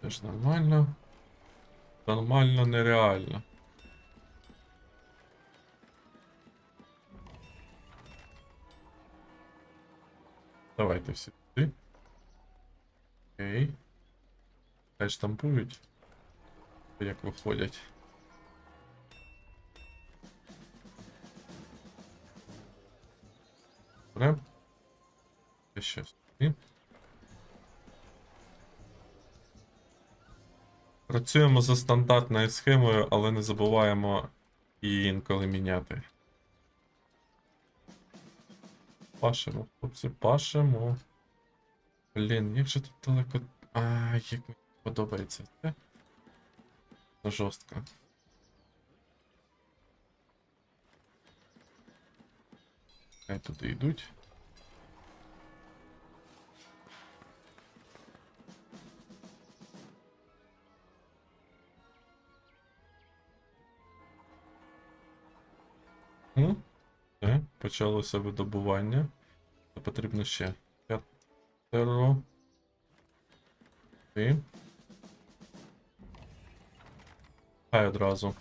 Теж нормально. Нормально, нереально. Давайте всі. Окей. Хай штампують. Як виходять. Добре. Ще сюди. Працюємо за стандартною схемою, але не забуваємо її інколи міняти. Пашемо, хлопці, пашемо. Блін, як же тут далеко. А, як мені подобається це. Це жорстко. Хай туди йдуть. Ну, почалося видобування. Це потрібно ще п'ятеро. І. Хай одразу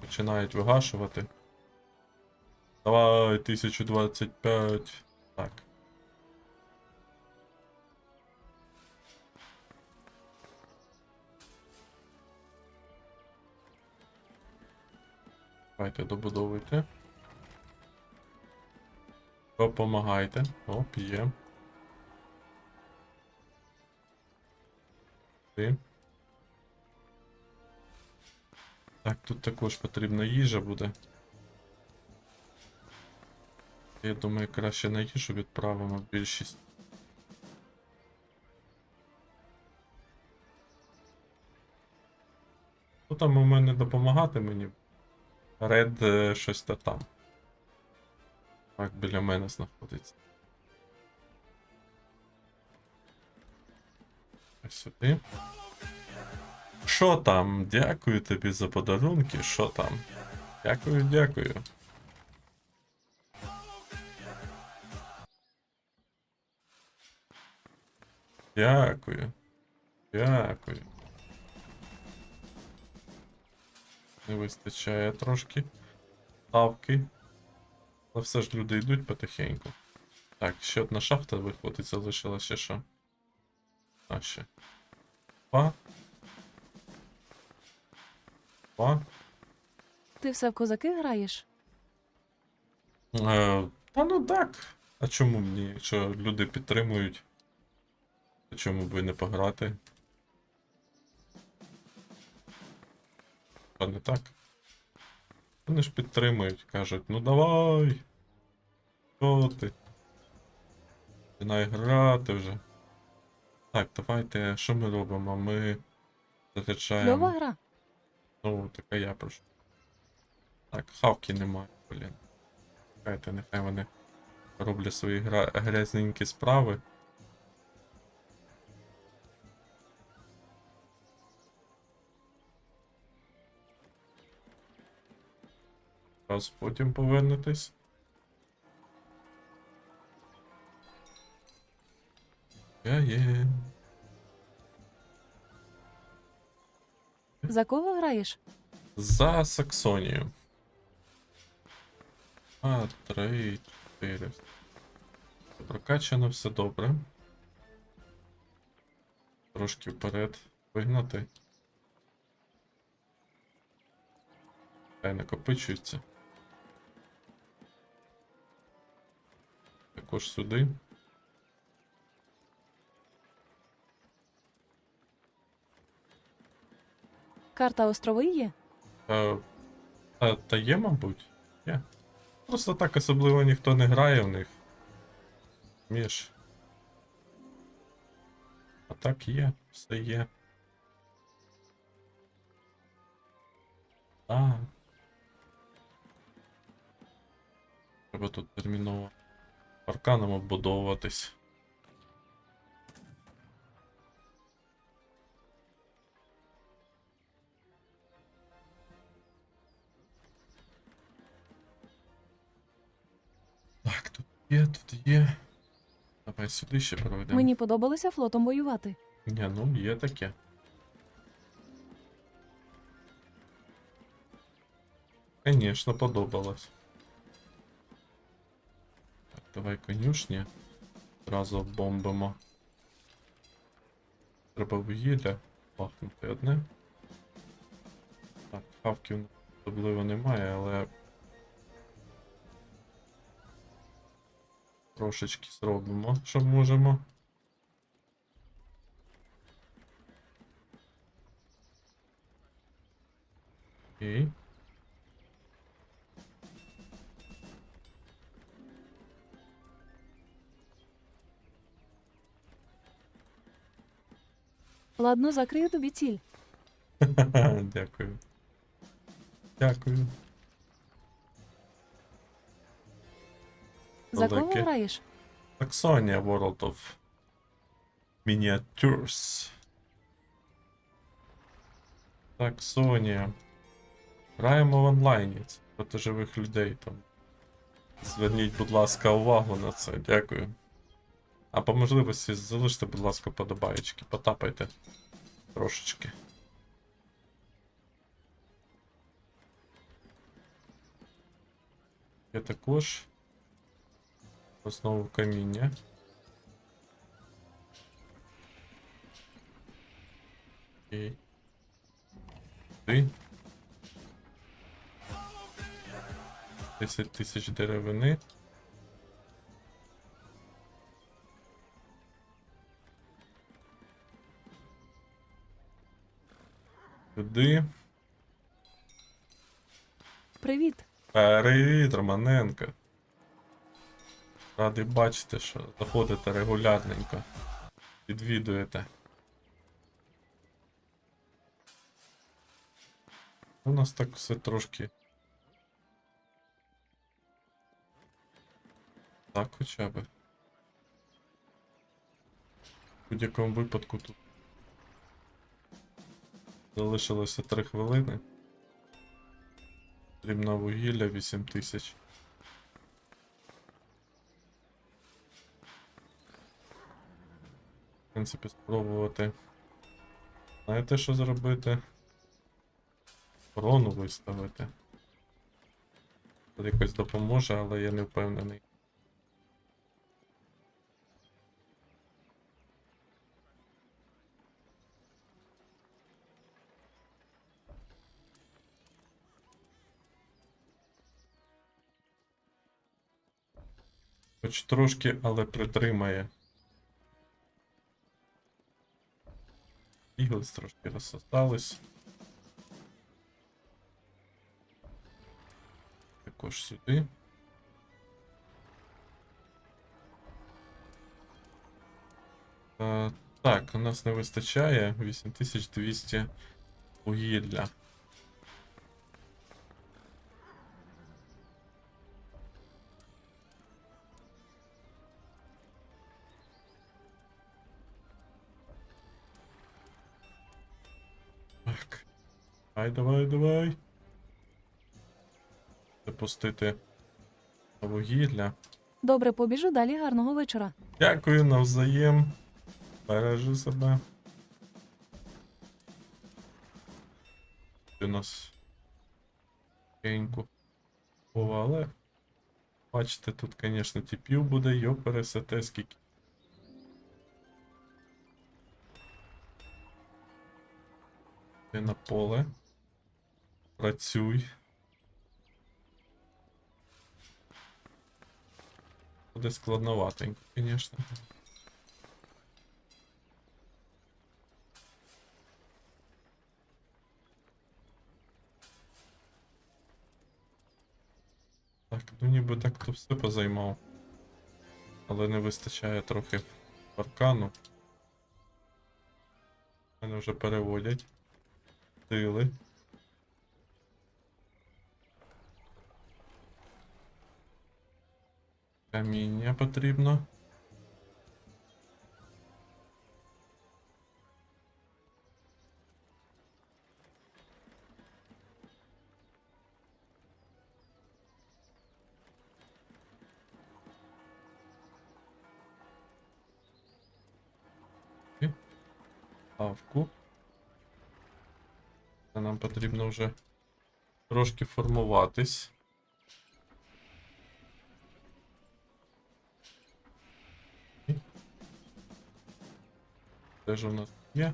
починають вигашувати. Давай, 1025. Так. Давайте добудовуйте. Допомагайте. Оп, є. Ти. Так, тут також потрібна їжа буде. Я думаю, краще на їжу відправимо більшість. Хто там у мене допомагати мені? Ред е, щось та там. Так, біля мене знаходиться. Сюди. Що там? Дякую тобі за подарунки. Що там? Дякую, дякую. Дякую. Дякую. Не вистачає трошки ставки. Але все ж люди йдуть потихеньку. Так, ще одна шахта виходить, залишилася ще що. А ще. Два. Два. Ти все в козаки граєш? Е, та ну так. А чому мені, якщо люди підтримують? То чому б і не пограти? А не так? Вони ж підтримують, кажуть, ну давай. Що ти? Починай грати вже. Так, давайте, що ми робимо? Ми заряджаємо. Кльова гра. Ну, така я прошу. Так, хавки немає, блін. Чекайте, нехай вони роблять свої гра... грязненькі справи. Раз потім повернетесь. Я є. За кого граєш? За Саксонію. А, три, чотири. Прокачано все добре. Трошки вперед вигнати. Хай накопичується. Також сюди. Карта острови є? Е, та, та є, мабуть. Є. Просто так особливо ніхто не грає в них. Між. А так є, все є. Так. Треба тут терміново парканом оббудовуватись. Є, тут є. Давай сюди ще проведемо. Мені подобалося флотом воювати. Ні, ну є таке. Конечно, подобалось. Так, давай конюшні. Зразу бомбимо. Треба вугілля. Пахнути одне. Так, хавків особливо немає, але. Трошечки зробимо, що можемо. Окей. Ладно, закрию тобі ціль. Дякую. Дякую. За кого граєш? Saxonia World of Miniatures. Saxonia. Граємо в онлайні. Це проти живих людей там. Зверніть, будь ласка, увагу на це. Дякую. А по можливості залиште, будь ласка, подобаєчки, потапайте трошечки. Є також основу каміння. Окей. Ти. 10 тисяч деревини. Сюди. Привіт. Привіт, Романенко. Радий бачити, що заходите регулярненько. Відвідуєте. У нас так все трошки. Так хоча б. В будь-якому випадку тут. Залишилося 3 хвилини. Потрібно вугілля 8000. Принципі, спробувати. Знаєте, що зробити? Корону виставити. Це якось допоможе, але я не впевнений. Хоч трошки, але притримає. Іглес трошки розсосались. Також сюди. Е, так, у нас не вистачає 8200 вугілля. Давай, давай, давай. Запустити вугілля. Добре, побіжу далі. Гарного вечора. Дякую навзаєм. Бережи себе. У нас кеньку. Але. Бачите, тут, звісно, тіпів буде, йо пересете скільки. На поле. Працюй. Буде складноватенько, звісно. Так, ну ніби так то все позаймав. Але не вистачає трохи паркану. Мене вже переводять. Сили. каміння потрібно. Лавку. Нам потребно уже трошки формуватись. Теж у нас є.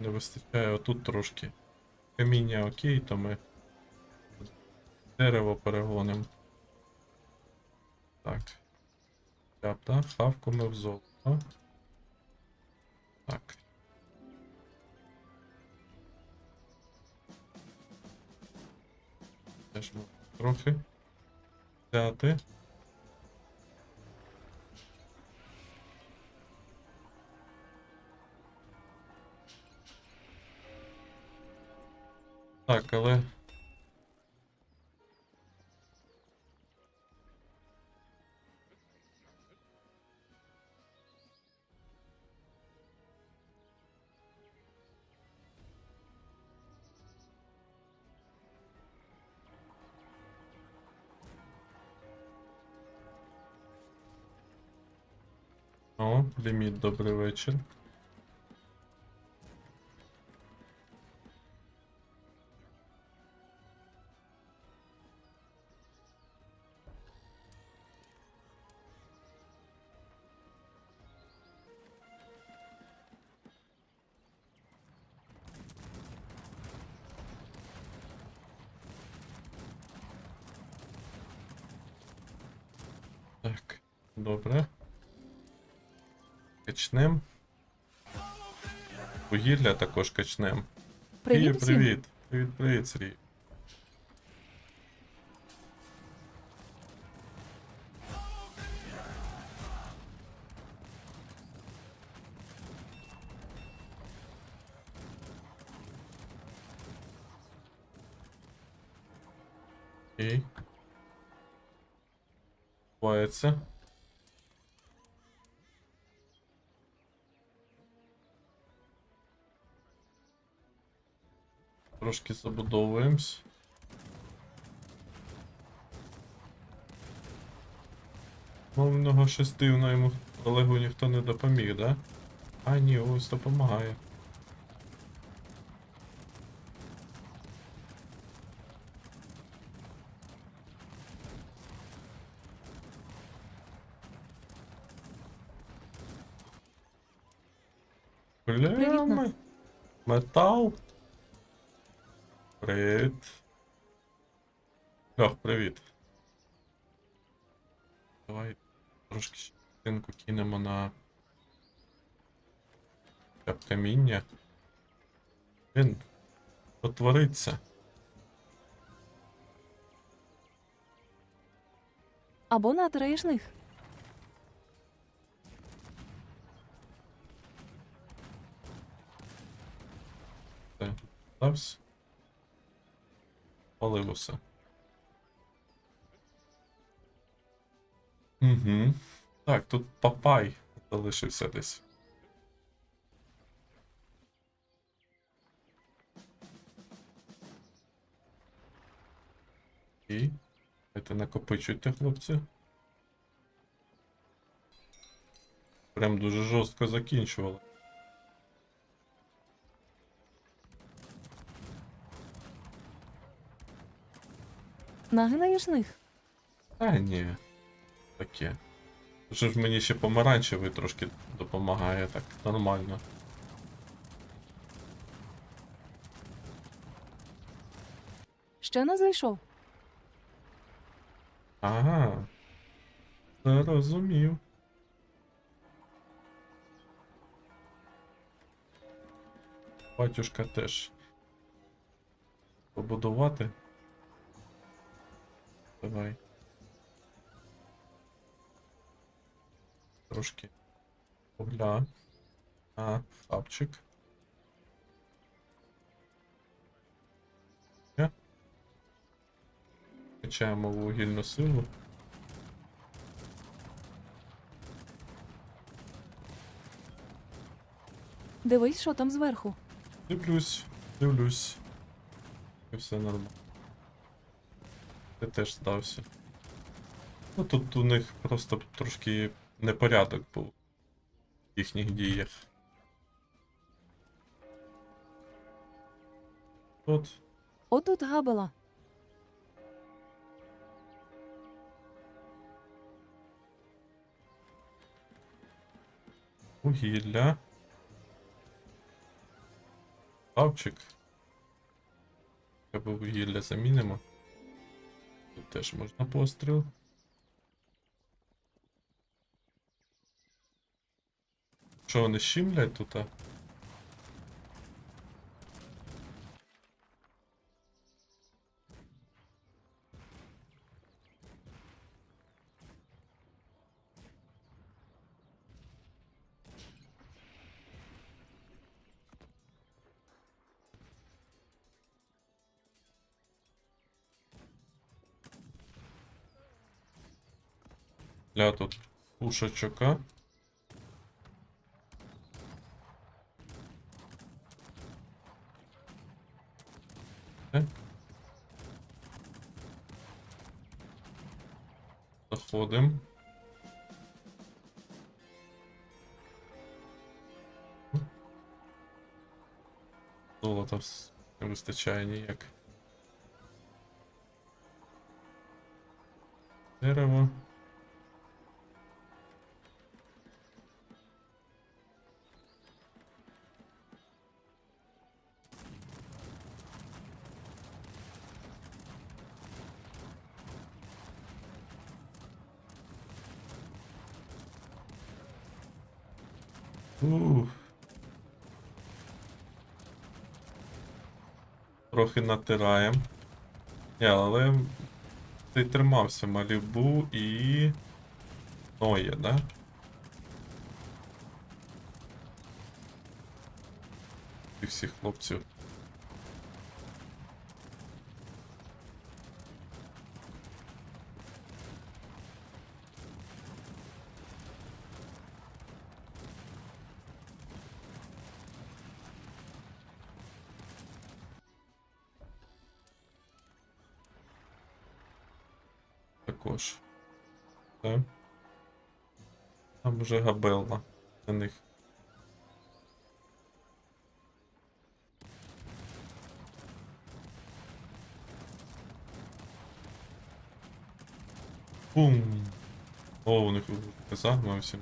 Не вистачає отут трошки. Каміння окей, то ми дерево перегонимо. Так. Тяп, да? Хавку ми в золото. Так. Теж можна трохи взяти. Так, але. О, ліміт, добрий вечір. Качнем. Вугілля також качнем. Привіт усім. привіт. Привіт, привіт, Сергій. Окей. Бувається. Трошки забудовуємось. Мовного щось дивно йому Олегу ніхто не допоміг, да? А, ні, ось допомагає. Блями. Метал. Привіт. Льох, привіт. Давай трошки щитинку кинемо на кап- каміння. Він потвориться. Або на траєшних. Все. Стався. Палив усе. Угу. Так, тут папай залишився десь. І. Давайте накопичуйте, хлопці. Прям дуже жорстко закінчували. Нагинаєш них. Та ні. Таке. Що ж мені ще помаранчевий трошки допомагає, так нормально. Ще не зайшов. Ага. Зрозумів. Батюшка теж. Побудувати. Давай. Трошки. Погля. А, хапчик. Є. Качаємо вугільну силу. Дивись, що там зверху. Дивлюсь, дивлюсь. І все нормально. Я теж здався. Ну тут у них просто трошки непорядок був в їхніх діях. Тут. Отут габела. Вугілля. Ставчик. Треба вугілля замінимо. Тут теж можна постріл. Що вони щімлять тут? А? Ля тут пушачока. Так. Заходим. Золота вс- не вистачає ніяк. Дерево. Ух. Трохи натираємо. Ні, але ти тримався Малібу і. Ноє, да? І всіх хлопців. Так. Там вже габелла на них. Бум! О, у них загнався.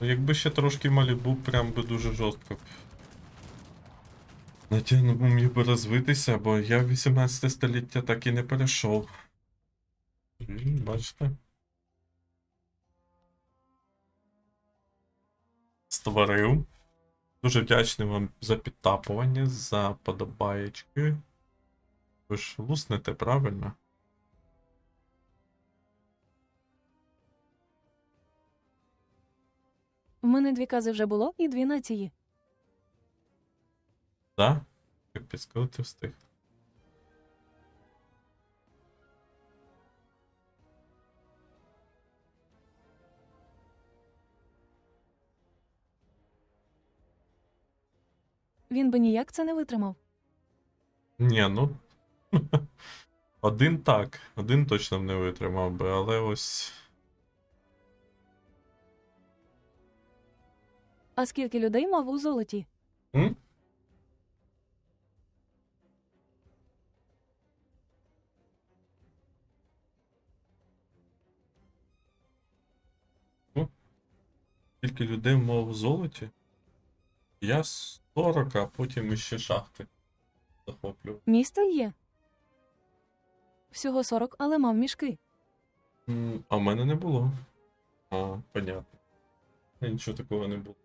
Ну, Якби ще трошки Малібу, прям би дуже жорстко Натягнув міг би розвитися, бо я 18 століття так і не перейшов. Бачите? Створив. Дуже вдячний вам за підтапування, за подобаєчки. Ви ж луснете, правильно? В мене дві кази вже було і дві нації. Да? Капець, коли ти встиг? Він би ніяк це не витримав. Ні, ну. Один так, один точно б не витримав би, але ось. А скільки людей мав у золоті? М? Скільки людей мав в золоті? Я 40, а потім іще шахти захоплював. Місто є. Всього 40, але мав мішки. М, А в мене не було. А, понятно. Нічого такого не було.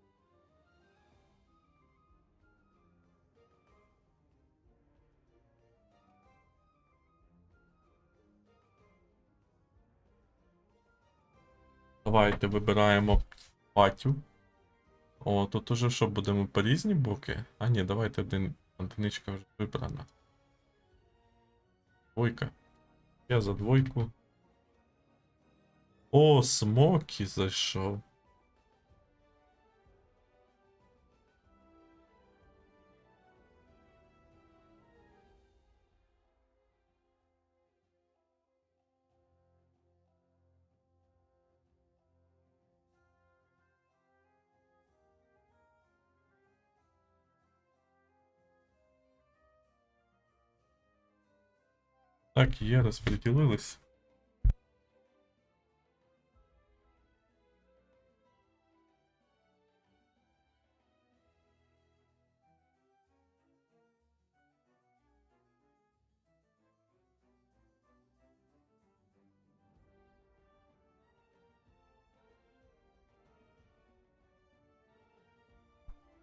Давайте вибираємо патю. О, тут уже що, будемо по різні боки? А ні, давайте один одиничка вже вибрана. Двойка. Я за двойку. О, Смокі зайшов. Так, є, розподілились.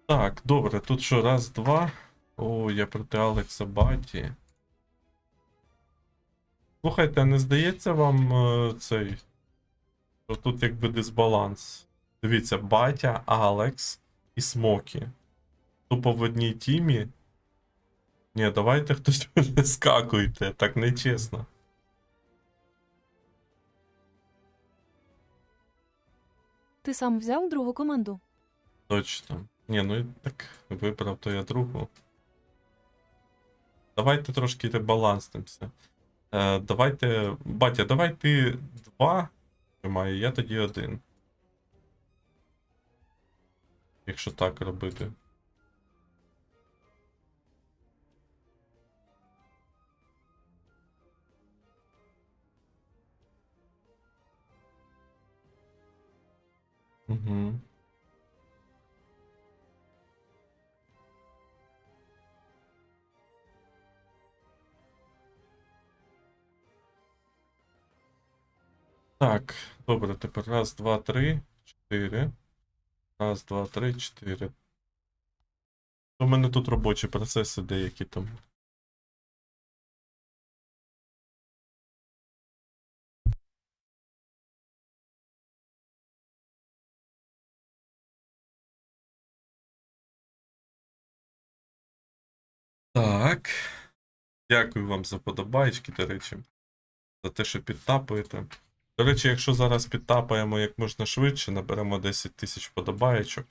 Так, добре, тут що, раз, два. О, я проти Алекса Баті. Слухайте, не здається вам е, цей. Що тут якби дисбаланс. Дивіться, Батя, Алекс і Смокі. Тупо в одній тімі. Ні, давайте хтось скакуйте, так нечесно. Ти сам взяв другу команду. Точно. Ні, ну і так вибрав то я другу. Давайте трошки ребаланснимося. Е, давайте. Батя, давай ти два тримай, я тоді один. Якщо так робити. Угу. Так, добре, тепер раз, два, три, чотири. Раз, два, три, чотири. У мене тут робочі процеси деякі там. Так. Дякую вам за подобаєчки, до речі. За те, що підтапуєте. До речі, якщо зараз підтапаємо як можна швидше, наберемо 10 тисяч подобаєчок.